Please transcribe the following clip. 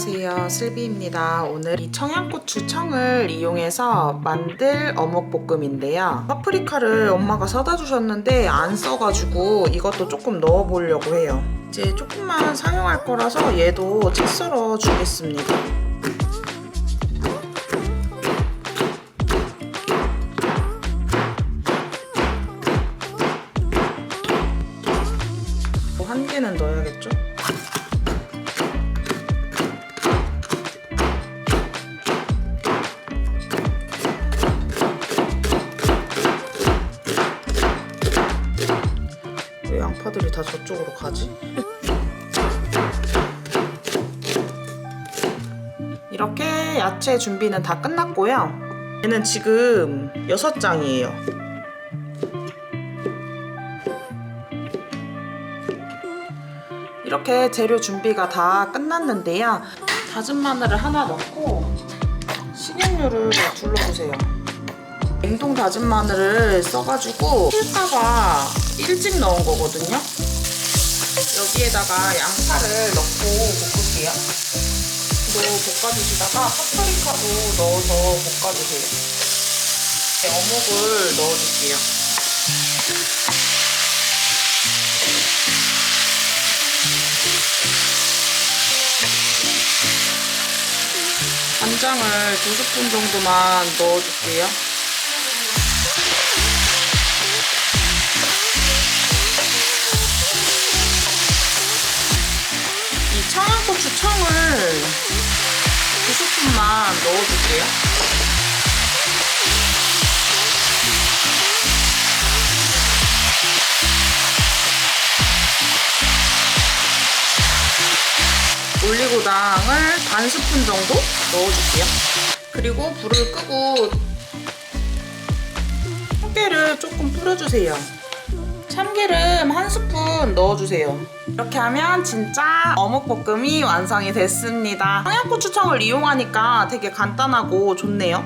안녕하세요. 슬비입니다. 오늘 이 청양고추 청을 이용해서 만들 어묵볶음인데요. 파프리카를 엄마가 사다 주셨는데 안 써가지고 이것도 조금 넣어보려고 해요. 이제 조금만 사용할 거라서 얘도 채 썰어 주겠습니다. 뭐한 개는 넣어야겠죠? 양파들이 다 저쪽으로 가지? 이렇게 야채 준비는 다 끝났고요. 얘는 지금 6장이에요. 이렇게 재료 준비가 다 끝났는데요. 다진 마늘을 하나 넣고 식용유를 둘러주세요. 냉동 다진 마늘을 써가지고 필까봐 일찍 넣은 거거든요. 여기에다가 양파를 넣고 볶을게요. 또 볶아주시다가 파프리카도 넣어서 볶아주세요. 네, 어묵을 넣어줄게요. 간장을 두 스푼 정도만 넣어줄게요. 올리고당을 반 스푼 정도 넣어줄게요. 그리고 불을 끄고 참깨를 조금 뿌려주세요. 참기름 한 스푼 넣어주세요. 이렇게 하면 진짜 어묵볶음이 완성이 됐습니다. 청양고추청을 이용하니까 되게 간단하고 좋네요.